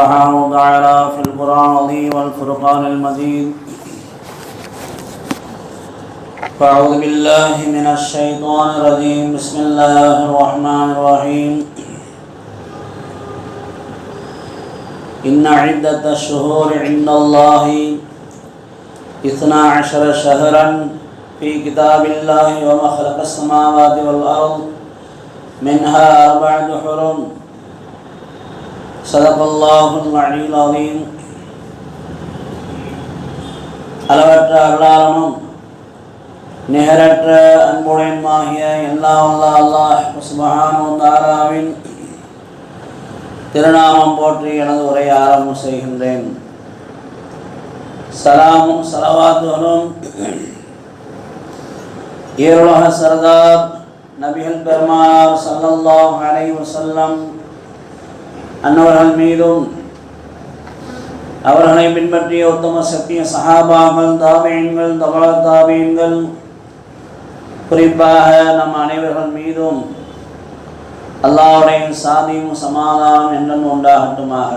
سبحانه وتعالى في القرآن والفرقان المجيد فأعوذ بالله من الشيطان الرجيم. بسم الله الرحمن الرحيم. إن عدة الشهور عند الله اثنا عشر شهرا في كتاب الله وما خلق السماوات والأرض منها أربعة حرم. صدق الله العلي العظيم அளவற்ற அருளாளனும் நிகரற்ற அன்புடையமாகிய எல்லா வல்ல அல்லாஹ் சுபஹானு தாராவின் திருநாமம் போற்றி எனது உரையை ஆரம்பம் செய்கின்றேன் சலாமும் சலவாத்துகளும் ஈருலக சர்தார் நபிகள் பெருமானார் ஸல்லல்லாஹு அலைஹி வஸல்லம் அன்னவர்கள் மீதும் அவர்களை பின்பற்றிய உத்தம சத்திய சஹாபாக்கள் தாபியங்கள் தபால தாபியங்கள் குறிப்பாக நம் அனைவர்கள் மீதும் அல்லாவுடைய சாதியும் சமாதானம் என்றும் உண்டாகட்டுமாக.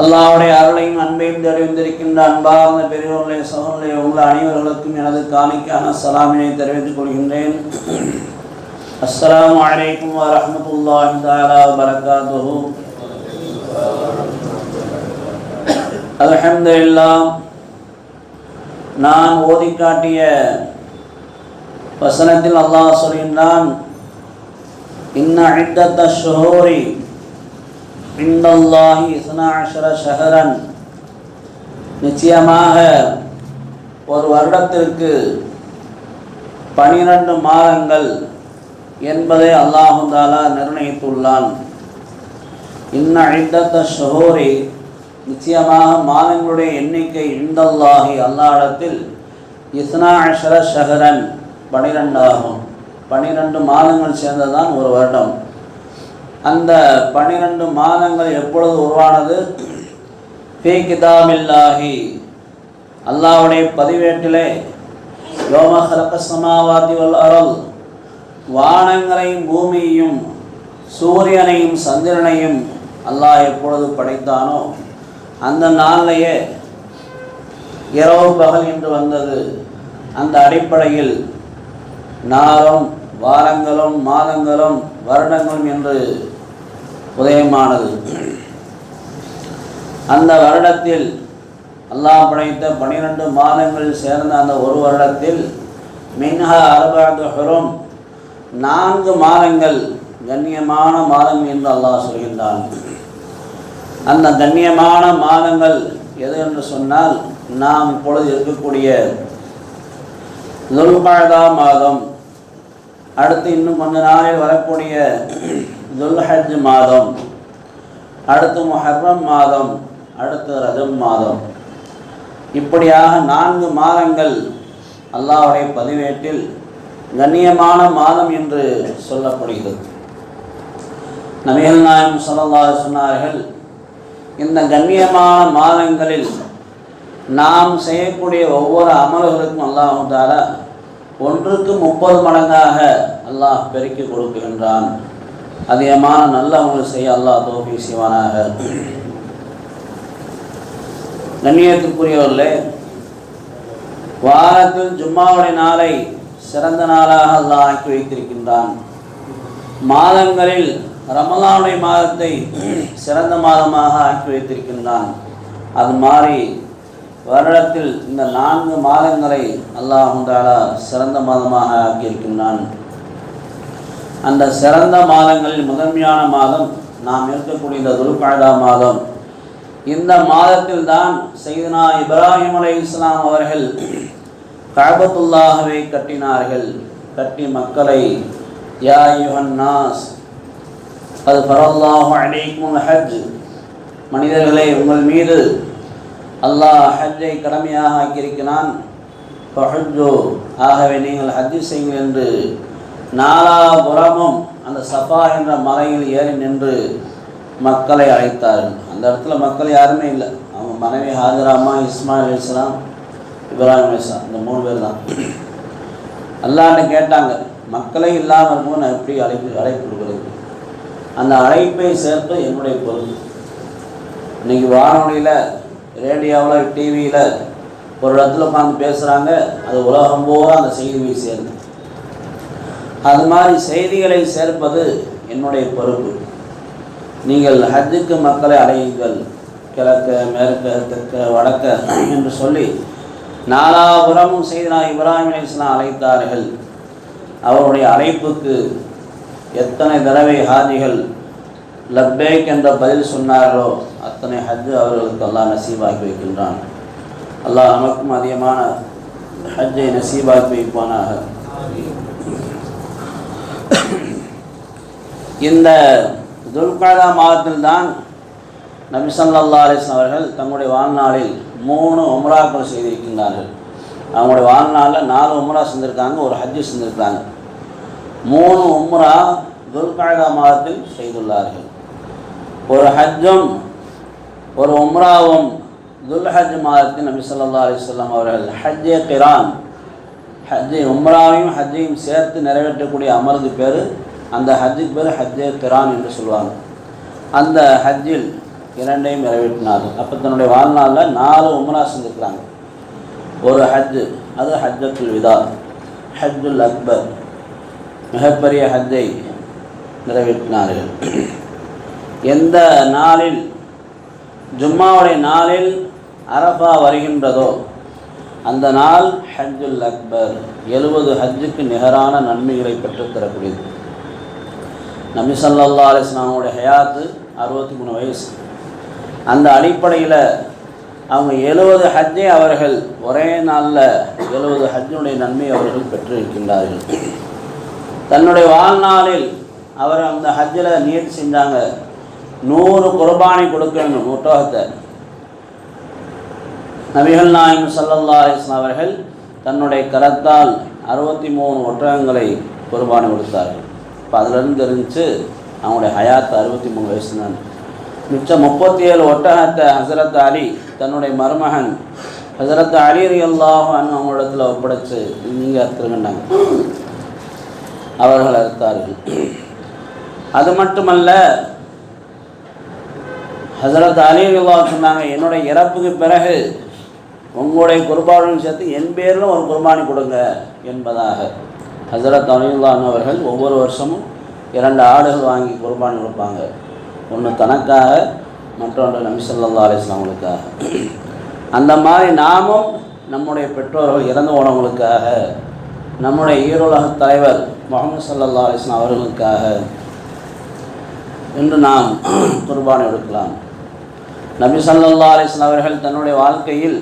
அல்லாவுடைய அருளையும் அன்பையும் தெரிவித்திருக்கின்ற அன்பார்ந்த பெரியோர்களே சகோதரர்களே உங்கள் அனைவர்களுக்கும் எனது காணிக்கான சலாமினை தெரிவித்துக் கொள்கின்றேன். السلام عليكم ورحمة الله تعالى وبركاته الحمد لله நான் ஓதி காட்டிய வசனத்தில் அல்லாஹ் சொல்கின்றான் இன்ன இத்தத்த ஷுஹூரி இந்தல்லாஹி இஸ்னாஷர ஷஹரன் நிச்சயமாக ஒரு வருடத்திற்கு பனிரெண்டு மாதங்கள் என்பதை அல்லாஹு தாலா நிர்ணயித்துள்ளான். இன்ன இத்தத்த ஷஹோரி நிச்சயமாக மாதங்களுடைய எண்ணிக்கை இந்தல்லாஹி அல்லாடத்தில் இஸ்னா அஷர ஷஹரன் பனிரெண்டாகும். பனிரெண்டு மாதங்கள் சேர்ந்ததான் ஒரு வருடம். அந்த பனிரெண்டு மாதங்கள் எப்பொழுது உருவானது? ஃபீ கிதாபில்லாஹி அல்லாஹ்வுடைய பதிவேட்டிலே. யோம ஹலக சமாவாதி வல் அருள். வானங்களையும் பூமியையும் சூரியனையும் சந்திரனையும் அல்லாஹ் எப்பொழுது படைத்தானோ அந்த நாளிலேயே இரவு பகல் என்று வந்தது. அந்த அடிப்படையில் நாளும் வாரங்களும் மாதங்களும் வருடங்களும் என்று உதயமானது. அந்த வருடத்தில் அல்லாஹ் படைத்த பனிரெண்டு மாதங்கள் சேர்ந்த அந்த ஒரு வருடத்தில் மின்ஹா அறுபது ஹுரும் நான்கு மாதங்கள் கண்ணியமான மாதங்கள் என்று அல்லாஹ் சொல்கின்றான். அந்த கண்ணியமான மாதங்கள் எது என்று சொன்னால் நாம் இப்பொழுது இருக்கக்கூடிய துல்காதா மாதம் அடுத்து இன்னும் கொஞ்ச நாளில் வரக்கூடிய துல்ஹஜ் மாதம் அடுத்து முஹர்ரம் மாதம் அடுத்து ரஜம் மாதம். இப்படியாக நான்கு மாதங்கள் அல்லாவுடைய பதிவேட்டில் கண்ணியமான மாதம் என்று சொல்லப்படுகிறது. நபிகள் நாயம் சொல்லல்லாஹ் சொன்னார்கள் இந்த கண்ணியமான மாதங்களில் நாம் செய்யக்கூடிய ஒவ்வொரு அமல்களுக்கும் அல்லாஹ் தாலா ஒன்றுக்கு முப்பது மடங்காக அல்லாஹ் பெருக்கி கொடுக்குகின்றான் அதிகமான நல்ல அமல் செய்ய அல்லாஹ் தோபி செய்வானாக. கண்ணியத்துக்குரியவர்களே வாரத்தில் ஜும்மாவுடைய நாளை சிறந்த நாளாக அல்லாஹ் ஆக்கி வைத்திருக்கின்றான். மாதங்களில் ரமலானுடைய மாதத்தை சிறந்த மாதமாக ஆக்கி வைத்திருக்கின்றான். அது மாறி வருடத்தில் இந்த நான்கு மாதங்களை அல்லாஹுந்தாலா சிறந்த மாதமாக ஆக்கியிருக்கின்றான் அந்த சிறந்த மாதங்களில் முதன்மையான மாதம் நாம் இருக்கக்கூடிய இந்த துல்காடா மாதம். இந்த மாதத்தில் தான் செய்தனா இப்ராஹிம் அலை இஸ்லாம் அவர்கள் கபத்துல்லாகவே கட்டினார்கள் கட்டி மக்களை யா யுஹன்னாஸ் அது பரல்லாஹு அலைக்கும் ஹஜ். மனிதர்களே உங்கள் மீது அல்லாஹ் ஹஜ்ஜை கடமையாக ஆக்கியிருக்கிறான். ஃபஹஜ்ஜு ஆகவே நீங்கள் ஹஜ்ஜு செய்யுங்கள் என்று நாலாபுறமும் அந்த சஃபா என்ற மலையில் ஏறி நின்று மக்களை அழைத்தார்கள். அந்த இடத்துல மக்கள் யாருமே இல்லை. அவங்க மனைவி ஹாஜராமா இஸ்மாயில் இஸ்லாம் இப்ராஹிம் அலிஸ்லாம் இந்த மூணு பேர் தான். அல்லாட்ட கேட்டாங்க மக்களை இல்லாமல் இருக்கும் நான் எப்படி அழைப்பு அழைப்பு கொடுக்குறது? அந்த அழைப்பை சேர்த்து என்னுடைய பொருள். இன்னைக்கு வானொலியில் ரேடியோவில் டிவியில் ஒரு இடத்துல உட்காந்து பேசுகிறாங்க அது உலகம் போக அந்த செய்தி சேர்ந்து சேருது அது மாதிரி செய்திகளை சேர்ப்பது என்னுடைய பொறுப்பு. நீங்கள் ஹஜ்ஜுக்கு மக்களை அழையுங்கள். கிழக்க மேற்க தெற்க வடக்க என்று சொல்லி நாலாபுரமும் செய்தனா இப்ராஹிம் அலிஸ்லாம் அழைத்தார்கள். அவருடைய அழைப்புக்கு எத்தனை தடவை ஹாஜிகள் லப்பேக் என்ற பதில் சொன்னார்களோ அத்தனை ஹஜ்ஜு அவர்களுக்கு அல்லாஹ் நசீபாக்கி வைக்கின்றான். அல்லாஹ் நமக்கும் அதிகமான ஹஜ்ஜை நசீபாக்கி வைப்பானாக. இந்த துல்காதா மாதத்தில்தான் தான் நபி அவர்கள் தங்களுடைய வாழ்நாளில் மூணு உம்ராக்கள் செய்திருக்கின்றார்கள். அவங்களுடைய வாழ்நாளில் நாலு உம்ரா செஞ்சுருக்காங்க ஒரு ஹஜ்ஜு செஞ்சுருக்காங்க. மூணு உம்ரா துல்காயதா மாதத்தில் செய்துள்ளார்கள். ஒரு ஹஜ்ஜும் ஒரு உம்ராவும் துல்ஹஜ் மாதத்தில் நபி சொல்லா அலிஸ்லாம் அவர்கள் ஹஜ்ஜே கிரான் ஹஜ்ஜை உம்ராவையும் ஹஜ்ஜையும் சேர்த்து நிறைவேற்றக்கூடிய அமர்ந்து பேர் அந்த ஹஜ்ஜுக்கு பேர் ஹஜ்ஜே கிரான் என்று சொல்லுவாங்க. அந்த ஹஜ்ஜில் இரண்டையும் நிறைவேற்றினார். அப்போ தன்னுடைய வாழ்நாளில் நாலு உமரா செஞ்சுருக்கிறாங்க. ஒரு ஹஜ்ஜு அது ஹஜ்ஜத்துல் விதா. ஹஜ்ஜுல் அக்பர் மிகப்பெரிய ஹஜ்ஜை நிறைவேற்றினார்கள். எந்த நாளில் ஜும்மாவுடைய நாளில் அரபா வருகின்றதோ அந்த நாள் ஹஜ்ஜுல் அக்பர் எழுபது ஹஜ்ஜுக்கு நிகரான நன்மைகளை பெற்றுத்தரக்கூடியது. நபி சல்லா அலிஸ்லாமுடைய ஹயாத்து அறுபத்தி மூணு வயசு. அந்த அடிப்படையில் அவங்க எழுபது ஹஜ்ஜை அவர்கள் ஒரே நாளில் எழுபது ஹஜ்ஜினுடைய நன்மை அவர்கள் பெற்றிருக்கின்றார்கள். தன்னுடைய வாழ்நாளில் அவர் அந்த ஹஜ்ஜில் நியதி செஞ்சாங்க. நூறு குர்பானி கொடுக்கணும் ஒட்டகத்தை. நபிகள் நாயம் சல்லல்லா அலிஸ்லாம் அவர்கள் தன்னுடைய கரத்தால் அறுபத்தி மூணு ஒட்டகங்களை குர்பானை கொடுத்தார்கள். இப்போ அதிலிருந்து தெரிஞ்சு அவங்களுடைய ஹயாத் அறுபத்தி மூணு வயசு தான். மிச்சம் முப்பத்தி ஏழு ஒட்டகத்தை ஹசரத் அலி தன்னுடைய மருமகன் ஹசரத் அலி அல்லாஹ் அவங்களிடத்தில் ஒப்படைச்சு நீங்கள் அறுத்துருங்கன்னாங்க அவர்கள் அறுத்தார்கள். அது மட்டுமல்ல ஹசரத் அலி அல்லாஹ் சொன்னாங்க என்னுடைய இறப்புக்கு பிறகு உங்களுடைய குர்பானும் சேர்த்து என் பேரில் ஒரு குர்பானி கொடுங்க என்பதாக ஹசரத் அலியுல்லான் அவர்கள் ஒவ்வொரு வருஷமும் இரண்டு ஆடுகள் வாங்கி குர்பானி கொடுப்பாங்க. ஒன்று தனக்காக மற்றொன்று நபி ஸல்லல்லாஹு அலைஹி அவங்களுக்காக. அந்த மாதிரி நாமும் நம்முடைய பெற்றோர்கள் இறந்து போனவங்களுக்காக நம்முடைய ஈரோலக தலைவர் முகமது சல்லா அலிஸ்லாம் அவர்களுக்காக என்று நாம் குர்பானை எடுக்கலாம். நபி சல்லா அலிஸ்லாம் அவர்கள் தன்னுடைய வாழ்க்கையில்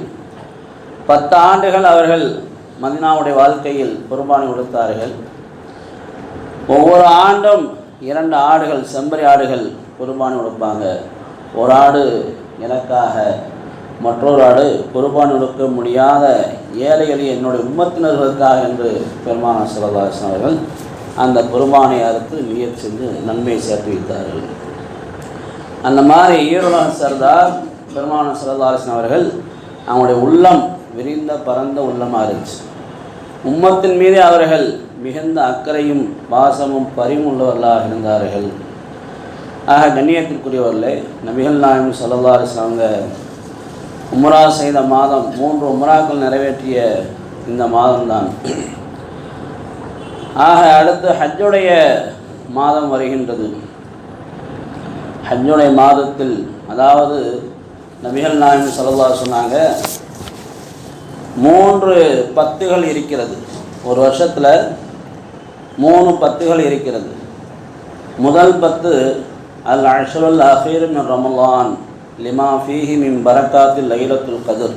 பத்து ஆண்டுகள் அவர்கள் மதினாவுடைய வாழ்க்கையில் குர்பானை கொடுத்தார்கள். ஒவ்வொரு ஆண்டும் இரண்டு ஆடுகள் செம்பரி ஆடுகள் குர்பானி கொடுப்பாங்க. ஒரு ஆடு எனக்காக மற்றொரு ஆடு குர்பானி கொடுக்க முடியாத ஏழைகளில் என்னுடைய உம்மத்தினர்களுக்காக என்று பெருமான சிவதாசன் அவர்கள் அந்த குர்பானை அறுத்து நியத் செஞ்சு நன்மையை சேர்த்து வைத்தார்கள். அந்த மாதிரி ஈரோட சர்தார் பெருமான சிவதாசன் அவர்கள் அவங்களுடைய உள்ளம் விரிந்த பரந்த உள்ளமாக இருந்துச்சு. உம்மத்தின் மீது அவர்கள் மிகுந்த அக்கறையும் பாசமும் பரிமுள்ளவர்களாக இருந்தார்கள். ஆக கண்ணியத்திற்குரியவர்களே நபிகள் நாயம் சல்லா அவங்க உமரா செய்த மாதம் மூன்று உமராக்கள் நிறைவேற்றிய இந்த மாதம்தான். ஆக அடுத்து ஹஜ்ஜுடைய மாதம் வருகின்றது. ஹஜ்ஜுடைய மாதத்தில் அதாவது நபிகள் நாயம் சல்லா சொன்னாங்க மூன்று பத்துகள் இருக்கிறது. ஒரு வருஷத்தில் மூணு பத்துகள் இருக்கிறது. முதல் பத்து العشر الأخير من رمضان ரமலான் லிமா من بركات ليلة القدر.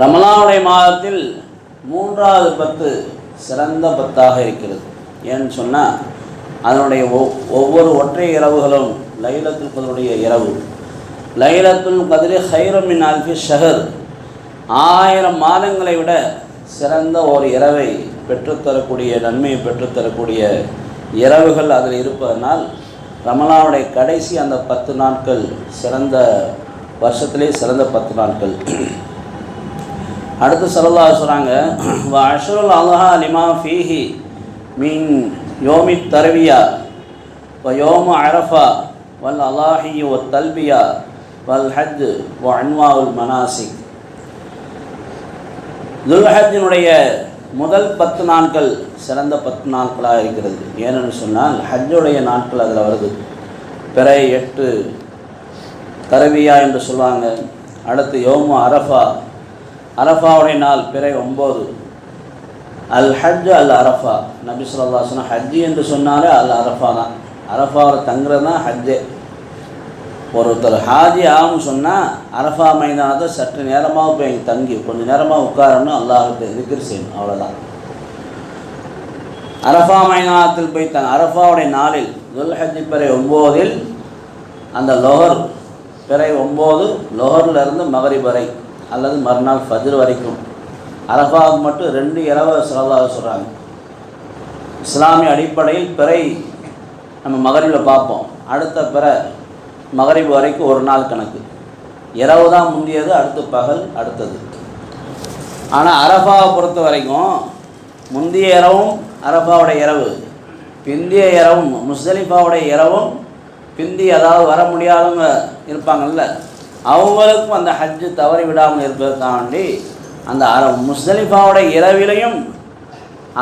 ரமலானுடைய மாதத்தில் மூன்றாவது பத்து சிறந்த பத்தாக இருக்கிறது. ஏன்னு சொன்னால் அதனுடைய ஒவ்- ஒவ்வொரு ஒற்றை இரவுகளும் லைலத்துல் கதருடைய இரவு. லைலத்துல் கதிரி ஹைரமின் அல்ஃபி ஷஹர். ஆயிரம் மாதங்களை விட சிறந்த ஒரு இரவை பெற்றுத்தரக்கூடிய நன்மையை பெற்றுத்தரக்கூடிய இரவுகள் அதில் இருப்பதனால் ரமலானுடைய கடைசி அந்த பத்து நாட்கள் சிறந்த வருஷத்திலே சிறந்த பத்து நாட்கள். அடுத்து சரதா சொல்கிறாங்க அஷருல் அல்ஹா லிமா ஃபீஹி மீன் யோமி தரவியா யோம அரஃபா வல் அலாஹி ஒ தல்பியா வல் ஹஜ் ஒ அன்வாவுல் மனாசிக். துல்ஹஜினுடைய முதல் பத்து நாட்கள் சிறந்த பத்து நாட்களாக இருக்கிறது. ஏனென்று சொன்னால் ஹஜ்ஜுடைய நாட்கள் அதில் வருது. பிறை எட்டு கரவியா என்று சொல்லுவாங்க. அடுத்து யோமு அரஃபா. அரஃபாவுடைய நாள் பிறை ஒம்பது. அல் ஹஜ் அல் அரஃபா. நபி சொல்லா சொன்னால் ஹஜ்ஜி என்று சொன்னாலே அல் அரஃபா தான். அரஃபாவில் தங்குறது தான் ஹஜ்ஜே. ஒருத்தர் ஹாஜி ஆகும் சொன்னால் அரஃபா மைதானத்தை சற்று நேரமாக போய் தங்கி கொஞ்சம் நேரமாக உட்காரணும் அல்லாஹிட்ட திக்ர் செய்யணும் அவ்வளோதான் அரஃபா மைதானத்தில் போய் தங்க அரஃபாவுடைய நாளில் துல்ஹஜி பிறை ஒம்போதில் அந்த லொஹர் பிறை ஒம்போது லொஹர்லேருந்து மகரி வரை அல்லது மறுநாள் ஃபஜ்ர் வரைக்கும். அரஃபாவுக்கு மட்டும் ரெண்டு இரவு செலவாக சொல்கிறாங்க இஸ்லாமிய அடிப்படையில் பிறை நம்ம மகரிபில் பார்ப்போம். அடுத்த பிற மகரிப் வரைக்கும் ஒரு நாள் கணக்கு. இரவு தான் முந்தியது அடுத்து பகல் அடுத்தது. ஆனால் அரபாவை பொறுத்த வரைக்கும் முந்தைய இரவும் அரஃபாவுடைய இரவு பிந்திய இரவும் முஸ்தலிஃபாவுடைய இரவும் பிந்தி அதாவது வர முடியாதவங்க இருப்பாங்கல்ல அவங்களுக்கும் அந்த ஹஜ்ஜு தவறி விடாமல் இருப்பதற்காண்டி அந்த அர முஸ்தலிஃபாவுடைய இரவிலையும்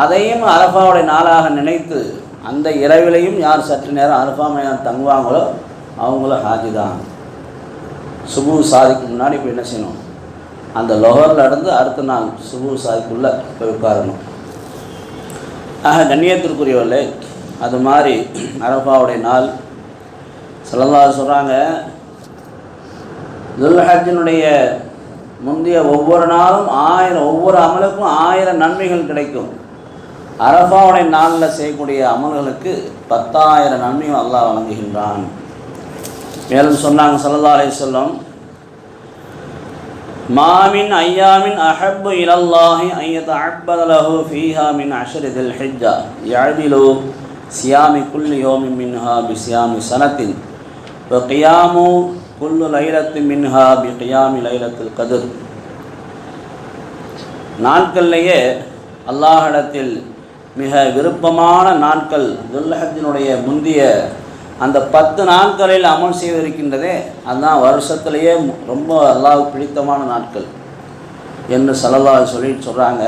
அதையும் அரபாவுடைய நாளாக நினைத்து அந்த இரவிலையும் யார் சற்று நேரம் அரஃபா மையம் தங்குவாங்களோ அவங்களும் ஹாஜி தான் சுபு சாதிக்கு முன்னாடி இப்போ என்ன செய்யணும்? அந்த லொஹரில் இருந்து அடுத்த நாள் சுபு சாதிக்குள்ளே போய் உட்காரணும். ஆக கண்ணியத்திற்குரியவர்களே அது மாதிரி அரபாவுடைய நாள் சொல்லலா சொல்கிறாங்க துல்ஹஜினுடைய முந்தைய ஒவ்வொரு நாளும் ஆயிரம் ஒவ்வொரு அமலுக்கும் ஆயிரம் நன்மைகள் கிடைக்கும். அரபாவுடைய நாளில் செய்யக்கூடிய அமல்களுக்கு பத்தாயிரம் நன்மைகள் அல்லாஹ் வழங்குகின்றான். மேலும் சொன்னாங்க சல்லா அலி சொல்லம் மாமின் ஐயாமின் அஹப்பு இலல்லாஹி ஐயத் அஹ்பதலஹு ஃபீஹா மின் அஷரிதில் ஹிஜ்ஜா யாதிலு சியாமி குல்லி யோமி மின்ஹா பி சியாமி சனத்தின் இப்போ கியாமு குல்லு லைலத்து மின்ஹா பி கியாமி லைலத்தில் கதிர். நாட்கள்லேயே அல்லாஹிடத்தில் மிக விருப்பமான நாட்கள் துல்லஹத்தினுடைய முந்திய அந்த பத்து நாட்களில் அமல் செய்திருக்கின்றதே அதுதான் வருஷத்துலேயே ரொம்ப அல்லாஹ் பிடித்தமான நாட்கள் என்று சலல்லா சொல்லிட்டு சொல்கிறாங்க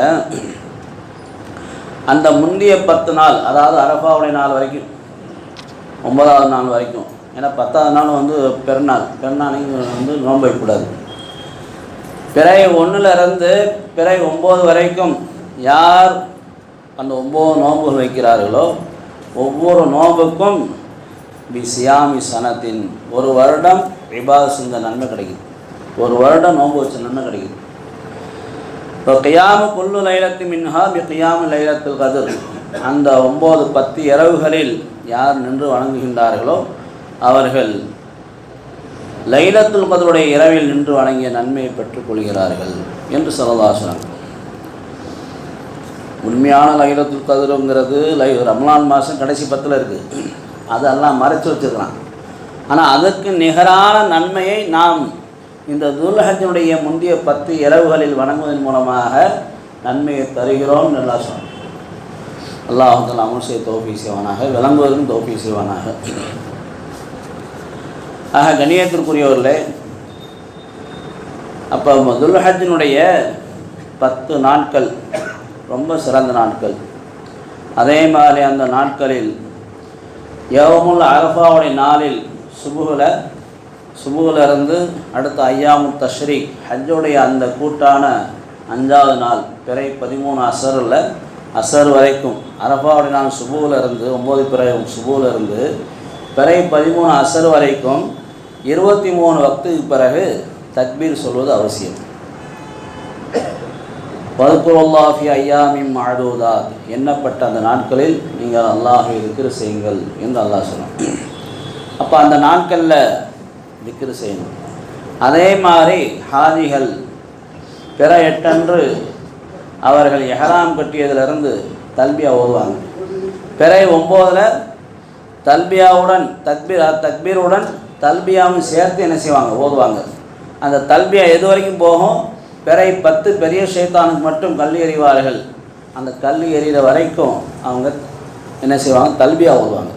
அந்த முந்தைய பத்து நாள் அதாவது அரபாவுடைய நாள் வரைக்கும் ஒன்பதாவது நாள் வரைக்கும் ஏன்னா பத்தாவது நாள் வந்து பெருநாள். பெருநாளைக்கு வந்து நோன்பு வைக்கக்கூடாது. பிறை ஒன்றுலேருந்து பிறை ஒம்பது வரைக்கும் யார் அந்த ஒம்பது நோன்புகள் வைக்கிறார்களோ ஒவ்வொரு நோம்புக்கும் பி சியாமி சனத்தின் ஒரு வருடம் விபாத செஞ்ச நன்மை கிடைக்குது. ஒரு வருடம் நோன்பு வச்ச நன்மை கிடைக்குது. இப்போ கியாமு குல்லு லைலத்து மின்ஹா பி கியாமு லைலத்தில் கதிர். அந்த ஒம்பது பத்து இரவுகளில் யார் நின்று வணங்குகின்றார்களோ அவர்கள் லைலத்துல் கதருடைய இரவில் நின்று வணங்கிய நன்மையை பெற்றுக்கொள்கிறார்கள் என்று சொல்லதாசனம் உண்மையான லைலத்துல் கதிருங்கிறது லை ரம்லான் மாதம் கடைசி பத்தில் இருக்குது அதெல்லாம் மறைச்சு வச்சுருக்கிறான். ஆனால் அதற்கு நிகரான நன்மையை நாம் இந்த துல்ஹஜனுடைய முந்தைய பத்து இரவுகளில் வணங்குவதன் மூலமாக நன்மையை தருகிறோம் நல்லா சொன்னோம் அல்லாஹத்தில் அமல் செய்ய தோப்பி செய்வானாக விளங்குவதும் தோப்பி செய்வானாக. ஆக கணியத்திற்குரியவர்களே அப்போ துல்ஹஜினுடைய பத்து நாட்கள் ரொம்ப சிறந்த நாட்கள். அதே மாதிரி அந்த நாட்களில் யவமுல் அரஃபாவுடைய நாளில் சுபுகில் சுபுகில் இருந்து அடுத்த ஐயாமு தஷ்ரீக் ஹஜ்ஜுடைய அந்த கூட்டான அஞ்சாவது நாள் பிறை பதிமூணு அசரில் அசர் வரைக்கும் அரஃபாவுடைய நாள் சுபுவில் இருந்து ஒம்பது பிறை சுபுவில் இருந்து பிறை பதிமூணு அசர் வரைக்கும் இருபத்தி மூணு வக்துக்கு பிறகு தக்பீர் சொல்வது அவசியம். வதுக்குருல்லாஃபி ஐயாமின் மாடூதாத் எண்ணப்பட்ட அந்த நாட்களில் நீங்கள் அல்லாஹ் திக்ரு செய்யுங்கள் என்று அல்லாஹ் சொன்னான். அப்போ அந்த நாட்களில் திக்ரு செய்யணும். அதே மாதிரி ஹாஜிகள் பிற எட்டன்று அவர்கள் எஹராம் கட்டியதிலிருந்து தல்பியா ஓதுவாங்க. பிறை ஒம்போதில் தல்பியாவுடன் தக்பீர் தக்பீருடன் தல்பியாவும் சேர்த்து என்ன செய்வாங்க? ஓதுவாங்க. அந்த தல்பியா எது வரைக்கும் போகும்? பிறை பத்து பெரிய ஷேத்தானுக்கு மட்டும் கல் எறிவார்கள். அந்த கல் எறிகிற வரைக்கும் அவங்க என்ன செய்வாங்க? தல்பியாக ஓடுவாங்க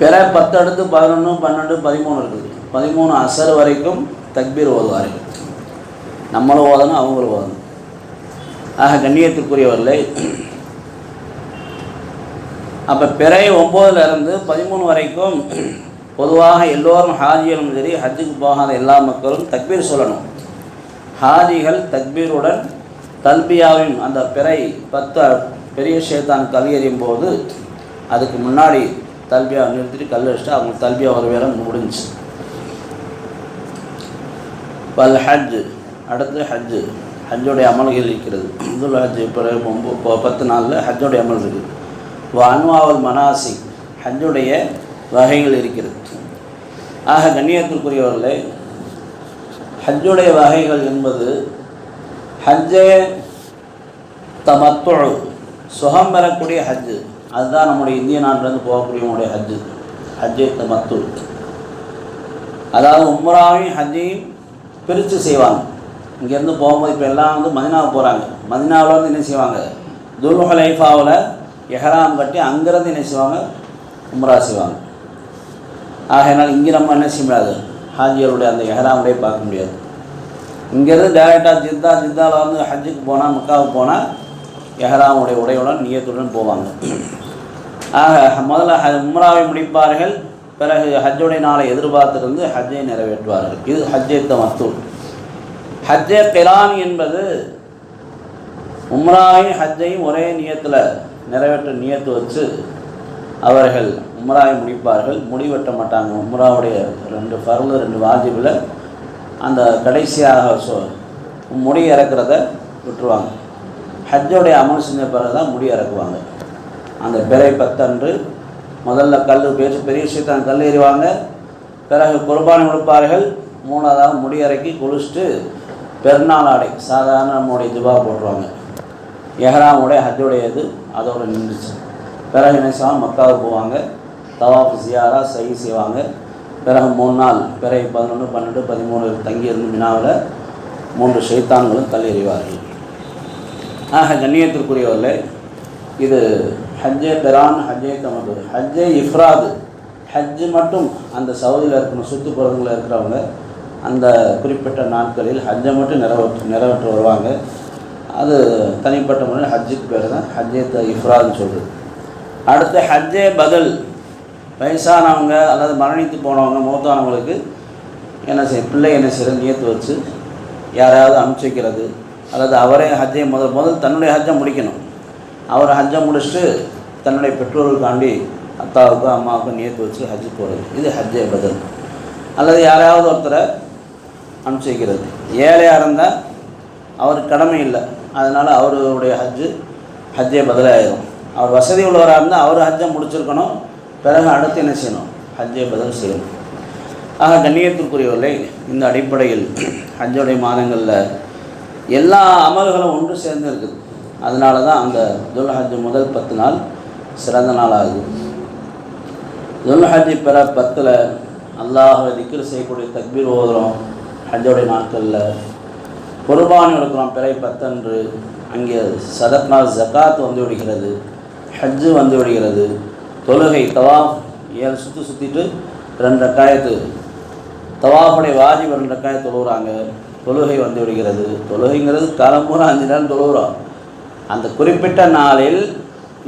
பிற பத்து அடுத்து பதினொன்று பன்னெண்டு பதிமூணு இருக்குது. பதிமூணு அசர் வரைக்கும் தக்பீர் ஓதுவார்கள். நம்மளும் ஓதணும் அவங்களும் ஓதணும். ஆக கண்ணியத்துக்குரியவர்களே அப்போ பிறை ஒம்போதுலேருந்து பதிமூணு வரைக்கும் பொதுவாக எல்லோரும் ஹாஜிகளும் சரி ஹஜ்ஜுக்கு போகாத எல்லா மக்களும் தக்பீர் சொல்லணும். ஹாஜிகள் தக்பீருடன் தல்பியாவின் அந்த பிறை பத்து பெரிய சேத்தான் கல் எறியும் போது அதுக்கு முன்னாடி தல்பியா நிறுத்திட்டு கல் வச்சுட்டு அவங்க தல்பியா ஒரு வேலை முடிஞ்சு பல் ஹஜ் அடுத்து ஹஜ்ஜு ஹஜ்ஜோடைய அமல்கள் இருக்கிறது. இதுல் ஹஜ் பிறகு ஒம்பது பத்து நாளில் ஹஜ்ஜோடைய அமல் இருக்குது. வ அன்வாவல் மனாசி ஹஜ்ஜுடைய வகைகள் இருக்கிறது. ஆக கண்ணியத்திற்குரியவர்களே ஹஜ்ஜுடைய வகைகள் என்பது ஹஜ்ஜே தமத்து சுகம் பெறக்கூடிய ஹஜ்ஜு. அதுதான் நம்முடைய இந்திய நாட்டிலேருந்து போகக்கூடியவங்களுடைய ஹஜ்ஜு. ஹஜ்ஜே தமத்து அதாவது உம்ராவையும் ஹஜ்ஜையும் பிரித்து செய்வாங்க. இங்கேருந்து போகும்போது இப்போ எல்லாம் வந்து மதினாவுக்கு போகிறாங்க மதினாவில் வந்து என்ன செய்வாங்க? துல்ஹலைஃபாவில் எஹராம் கட்டி அங்கேருந்து என்ன செய்வாங்க? உம்ரா செய்வாங்க. ஆகையினால் இங்கே நம்ம என்ன செய்ய முடியாது? ஹாஜியருடைய அந்த எஹராமுடைய பார்க்க முடியாது. இங்கேருந்து டேரெக்டாக ஜித்தா ஜித்தாவில் வந்து ஹஜ்ஜுக்கு போனால் மக்காவுக்கு போனால் எஹராமுடைய உடையுடன் நியத்துடன் போவாங்க. ஆக முதல்ல ஹ உம்ராவை முடிப்பார்கள். பிறகு ஹஜ்ஜுடைய நாளை எதிர்பார்த்திருந்து ஹஜ்ஜை நிறைவேற்றுவார்கள். இது ஹஜ்ஜை தமத்தூர். ஹஜ்ஜே கிலான் என்பது உம்ராவையும் ஹஜ்ஜையும் ஒரே நியத்தில் நிறைவேற்ற நியத்து வச்சு அவர்கள் உமராவை முடிப்பார்கள். முடிவெட்ட மாட்டாங்க. உமராவுடைய ரெண்டு ஃபர்லு ரெண்டு வாஜிபில் அந்த கடைசியாக சொ முடி இறக்குறத விட்டுருவாங்க. ஹஜ்ஜோடைய அமல் செஞ்ச பிறகு தான் முடி இறக்குவாங்க. அந்த பிறை பத்தன்று முதல்ல கல் பெரிய பெரிய விஷயத்தான். கல் எறிவாங்க பிறகு குர்பானி கொடுப்பார்கள். மூணாவதாக முடி இறக்கி குளிச்சுட்டு பெருநாள் ஆடை சாதாரண நம்முடைய துபா போட்டுருவாங்க. எஹராமுடைய ஹஜ்ஜுடைய இது அதோட நின்றுச்சு. பிறகு நினைச்சாலும் மக்காவுக்கு போவாங்க. தவாஃப் ஜியாரா சை செய்வாங்க. பிறகு மூணு நாள் பிறகு பதினொன்று பன்னெண்டு பதிமூணு தங்கியிருந்து மினாவில் மூன்று ஷைத்தான்களும் கல் எறிவார்கள் ஆக கண்ணியத்திற்குரியவர்களே இது ஹஜ்ஜே பெரான் ஹஜ்ஜே தமது. ஹஜ்ஜே இஃப்ராது. ஹஜ்ஜு மட்டும் அந்த சவுதியில் இருக்கணும் சுற்றுப்புறங்களில் இருக்கிறவங்க அந்த குறிப்பிட்ட நாட்களில் ஹஜ்ஜை மட்டும் நிறைவேற்று நிறைவேற்ற வருவாங்க. அது தனிப்பட்ட முறையில் ஹஜ்ஜுக்கு பேர் தான் ஹஜ்ஜே த இஃப்ராதுன்னு சொல்கிறது அடுத்து ஹஜ்ஜே பதில். வயசானவங்க அல்லது மரணித்து போனவங்க மூத்தானவங்களுக்கு என்ன செய்ய பிள்ளை என்ன செய்யறது நியத்து வச்சு யாரையாவது அனுப்பிச்சி வைக்கிறது அல்லது அவரே ஹஜ்ஜை முதல் முதல் தன்னுடைய ஹஜ்ஜை முடிக்கணும். அவர் ஹஜ்ஜை முடிச்சுட்டு தன்னுடைய பெற்றோர்களுக்காண்டி அத்தாவுக்கும் அம்மாவுக்கும் நியத்து வச்சு ஹஜ்ஜு போகிறது இது ஹஜ்ஜே பதில். அல்லது யாரையாவது ஒருத்தரை அனுப்பிச்சி வைக்கிறது. ஏழையாக இருந்தால் அவருக்கு கடமை இல்லை. அதனால் அவருடைய ஹஜ்ஜு ஹஜ்ஜே பதிலாகிடும் அவர் வசதி உள்ளவராக இருந்தால் அவர் ஹஜ்ஜை முடிச்சிருக்கணும். பிறகு அடுத்து என்ன செய்யணும்? ஹஜ்ஜே பதில் செய்யணும். ஆக கண்ணியத்திற்குரியவர்களை இந்த அடிப்படையில் ஹஜ்ஜுடைய மாதங்களில் எல்லா அமல்களும் ஒன்று சேர்ந்து இருக்குது. அதனால தான் அந்த துல் ஹஜ் முதல் பத்து நாள் சிறந்த நாள் ஆகுது துல் ஹஜ் பிற பத்தில் அல்லாஹ் திக்ர் செய்யக்கூடிய தக்பீர் ஓதுறோம் ஹஜ்ஜோடைய நாட்களில். குர்பானி எடுக்கிறோம் பிறை பத்தன்று அங்கே சதக்னா ஜகாத் வந்து விடுகிறது ஹஜ்ஜு வந்து விடுகிறது. தொழுகை தவாஃப். ஏழு சுற்றி சுற்றிட்டு ரெண்டு ரக்காயத்து. தவாஃபுடைய வாஜிப் ரெண்டு ரக்காயத்து தொழுகிறாங்க தொழுகை வந்து விடுகிறது. தொழுகைங்கிறது காலம்பூரா அஞ்சு நேரம் தொழுகிறோம் அந்த குறிப்பிட்ட நாளில்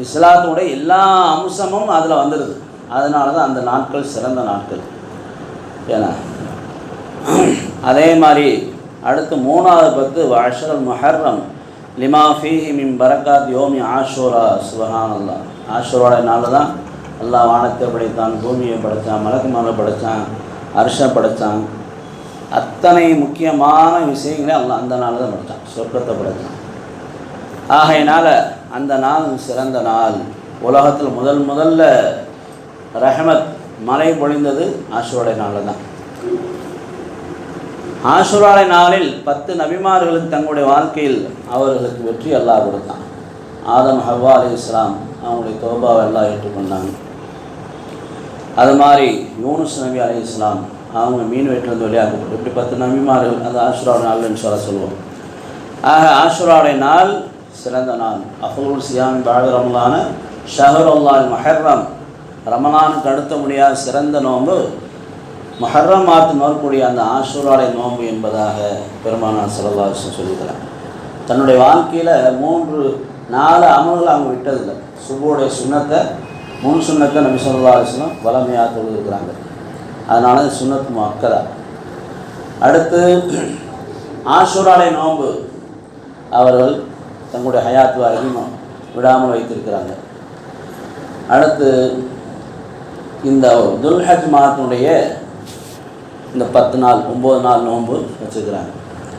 இஸ்லாத்துடைய எல்லா அம்சமும் அதில் வந்துடுது அதனால தான் அந்த நாட்கள் சிறந்த நாட்கள். ஏன்னா அதே மாதிரி அடுத்து மூணாவது பத்து வாஷரல் முஹர்ரம். லிமா ஃபீஹி மிம் பரக்காத் யோமி ஆஷோரா. சுபஹானல்லா ஆஷோரோட நாள் தான் எல்லா வானத்தை படைத்தான் பூமியை படைத்தான் மலக்கு மலை படைத்தான் அரிசை படைத்தான். அத்தனை முக்கியமான விஷயங்களே எல்லாம் அந்த நாள் தான் படைத்தான் சொர்க்கத்தை படைத்தான். ஆகையினால் அந்த நாள் சிறந்த நாள். உலகத்தில் முதல் முதல்ல ரஹமத் மழை பொழிந்தது ஆஷுரோட நாளில் தான். ஆசுராலை நாளில் பத்து நபிமார்களுக்கு தங்களுடைய வாழ்க்கையில் அவர்களுக்கு வெற்றி அல்லாஹ் கொடுத்தான். ஆதம் ஹவ்வா அலி இஸ்லாம் அவங்களுடைய தோபாவை எல்லாம் ஏற்றுக்கொண்டாங்க. அது மாதிரி யூனுஸ் நபி அலி இஸ்லாம் அவங்க மீன் வெட்டிலிருந்து வெளியாக்கப்பட்டு இப்படி பத்து நபிமார்கள் அந்த ஆஷுராவுடைய நாள்னு சொல்ல சொல்லுவோம். ஆக ஆஷுராவுடைய நாள் சிறந்த நாள். அஃபுல் சியாம் பாடு ரமலான ஷஹர் அல்லாஹ் மஹர்ரம். ரமலானுக்கு அடுத்த முடியாத சிறந்த நோன்பு மஹர்ரம் மாத்து நோக்கக்கூடிய அந்த ஆசூராலை நோன்பு என்பதாக பெருமானார் செலவாசம் சொல்லிக்கிறார் தன்னுடைய வாழ்க்கையில் மூன்று நாலு அமல்கள் அவங்க விட்டதில்லை. சுபுடைய சுண்ணத்தை முன் சுண்ணத்தை நபி சொல்லா அலிஸ்லாம் வளமையாக தொழுதுருக்கிறாங்க அதனால இது சுண்ணத்து மக்கதா அடுத்து ஆசூராலை நோன்பு அவர்கள் தங்களுடைய ஹயாத்து வரைக்கும் விடாமல் வைத்திருக்கிறாங்க. அடுத்து இந்த துல்ஹஜ் மாதத்தினுடைய இந்த பத்து நாள் ஒம்பது நாள் நோன்பு வச்சுக்கிறாங்க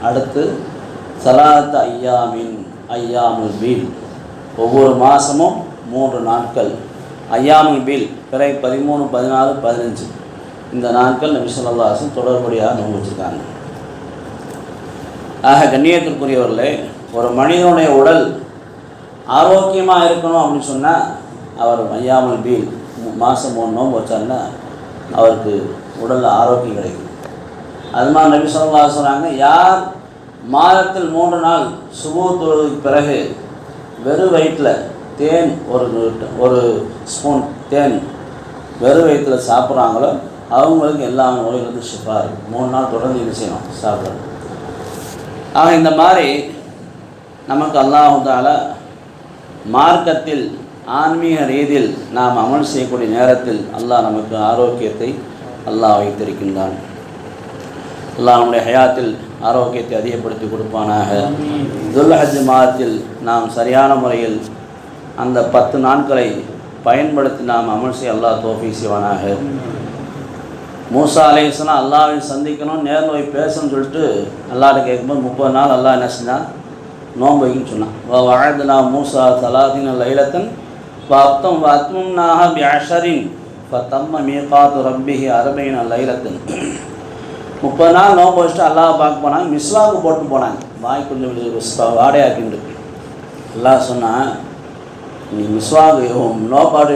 அடுத்து சலாத் ஐயாமின் ஐயாமுல் பீல் ஒவ்வொரு மாதமும் மூன்று நாட்கள் ஐயாமுல் பீல் பிறை பதிமூணு பதினாலு பதினஞ்சு. இந்த நாட்கள் நபி சொல்லாசன் தொடர்படியாக நோன்பு வச்சுருக்காங்க. ஆக கண்ணியத்திற்குரியவர்களே ஒரு மனிதனுடைய உடல் ஆரோக்கியமாக இருக்கணும் அப்படின்னு சொன்னால் அவர் ஐயாமல் பீல் மாதம் மூணு நோன்பு வச்சாருன்னா அவருக்கு உடலில் ஆரோக்கியம் கிடைக்கும். அது மாதிரி நபி சொல்லா சொல்கிறாங்க யார் மாதத்தில் மூன்று நாள் சுபு பிறகு வெறும் வயிற்றில் தேன் ஒரு ஒரு ஸ்பூன் தேன் வெறும் வயிற்றில் சாப்பிட்றாங்களோ அவங்களுக்கு எல்லா நோய்களுக்கும் ஷிஃபா இருக்குது மூணு நாள் தொடர்ந்து இது செய்யணும் சாப்பிடணும். ஆக இந்த மாதிரி நமக்கு அல்லாஹால மார்க்கத்தில் ஆன்மீக ரீதியில் நாம் அமல் செய்யக்கூடிய நேரத்தில் அல்லாஹ் நமக்கு ஆரோக்கியத்தை அல்லாஹ் வைத்திருக்கின்றான். அல்லாஹ் நம்முடைய ஹயாத்தில் ஆரோக்கியத்தை அதிகப்படுத்தி கொடுப்பானாக. துல்ஹஜ் மாதத்தில் நாம் சரியான முறையில் அந்த பத்து நாட்களை பயன்படுத்தி நாம் அமல் செய்ய அல்லாஹ் தோஃபி செய்வானாக. மூசா அலேஸ்லாம் அல்லாவை சந்திக்கணும் நேரில் போய் பேசணும்னு சொல்லிட்டு அல்லாட்ட கேட்கும்போது முப்பது நாள் அல்லாஹ் என்ன செஞ்சான்? நோன்பு வைக்கணும்னு சொன்னான். வா வாழ்ந்துனா மூசா தலாதீன லைலத்தன் அப்தம் அத்மம் நாக பி அஷரின் தம்ம மீகாத்து ரப்பிஹி அரபைன லைலத்தன். முப்பது நாள் நோன்பு வச்சுட்டு அல்லாஹ் பார்க்க போனாங்க. மிஸ்வாக்கு போட்டு போனாங்க. வாய் கொஞ்சம் வாடையாக்கிண்டு அல்லா சொன்னான் நீ மிஸ்வாக்கு நோப்பாடு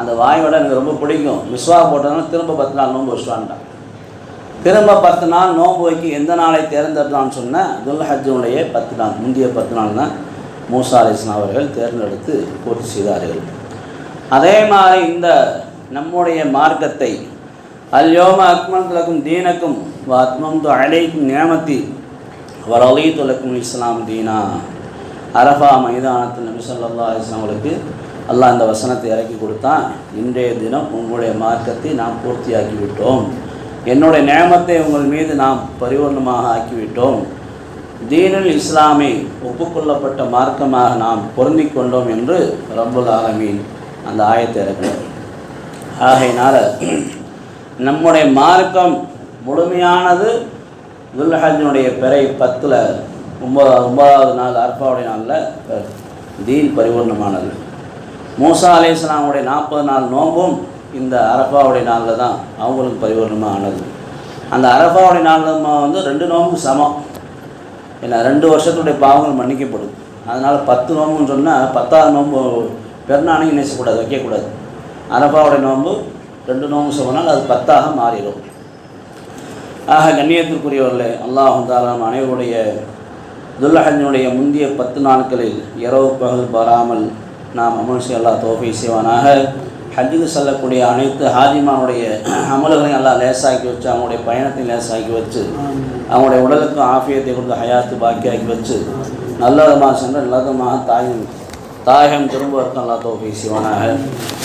அந்த வாயோட எனக்கு ரொம்ப பிடிக்கும். மிஸ்வா போட்டதுனால திரும்ப பத்து நாள் நோன்பு வச்சுட்டான்ட்டான் திரும்ப பத்து நாள் நோன்பு வைக்க எந்த நாளை தேர்ந்தெடுத்தான்னு சொன்னால் துல்ஹஜ்ஜுடைய பத்து நாள் முந்தைய பத்து நாள் தான் மூசா அலிஸ்லாம் அவர்கள் தேர்ந்தெடுத்து பூர்த்தி செய்தார்கள். அதே மாதிரி இந்த நம்முடைய மார்க்கத்தை அல்யோம அக்மல் துலக்கும் தீனக்கும் அத்மம் து அழைக்கும் நியமத்தி வரலி துலக்கும் இஸ்லாம் தீனா. அரஃபா மைதானத்தில் நபி சொல்லா அவங்களுக்கு அல்லாஹ் அந்த வசனத்தை இறக்கி கொடுத்தான். இன்றைய தினம் உங்களுடைய மார்க்கத்தை நாம் பூர்த்தியாக்கி விட்டோம் என்னுடைய நேமத்தை உங்கள் மீது நாம் பரிபூர்ணமாக ஆக்கிவிட்டோம். தீனுல் இஸ்லாமை ஒப்புக்கொள்ளப்பட்ட மார்க்கமாக நாம் பொருந்தி கொண்டோம் என்று ரப்புல் ஆலமீன் அந்த ஆயத்தை இறக்கிறார் ஆகையினால் நம்முடைய மார்க்கம் முழுமையானது துல்ஹஜனுடைய பிறை பத்தில் ஒன்பதாவது ஒன்பதாவது நாள் அர்பாவுடைய நாளில் தீன் பரிபூர்ணமானது. மூசா அலேஸ்லாமுடைய நாற்பது நாள் நோம்பும் இந்த அரபாவுடைய நாளில் தான் அவங்களுக்கு பரிபூர்ணமாக ஆனது அந்த அரபாவுடைய நாளில் வந்து ரெண்டு நோம்பு சமம். ஏன்னா ரெண்டு வருஷத்துடைய பாவங்கள் மன்னிக்கப்படும். அதனால் பத்து நோம்புன்னு சொன்னால் பத்தாவது நோம்பு பெருநாளையும் நேசக்கூடாது வைக்கக்கூடாது. அரபாவுடைய நோம்பு ரெண்டு நோம்பு சொன்னால் அது பத்தாக மாறிடும். ஆக கண்ணியத்திற்குரியவர்களே அல்லாஹும் தாலாம் அனைவருடைய துல்லஹனுடைய முந்தைய பத்து நாட்களில் இரவு பகல் வராமல் நாம் அமல் செய்ய அல்லா தோஃபை செய்வானாக. ஹஜ்ஜுக்கு செல்லக்கூடிய அனைத்து ஹாஜிமானுடைய அமல்களையும் எல்லாம் லேசாக்கி வச்சு அவங்களுடைய பயணத்தையும் லேசாக்கி வச்சு அவங்களுடைய உடலுக்கும் ஆஃபியத்தை கொடுத்து ஹயாத்து பாக்கியாக்கி வச்சு நல்ல விதமாக சென்று நல்ல விதமாக தாயும் தாயகம் திரும்ப இருக்கும் அல்லா தோஃபை செய்வானாக.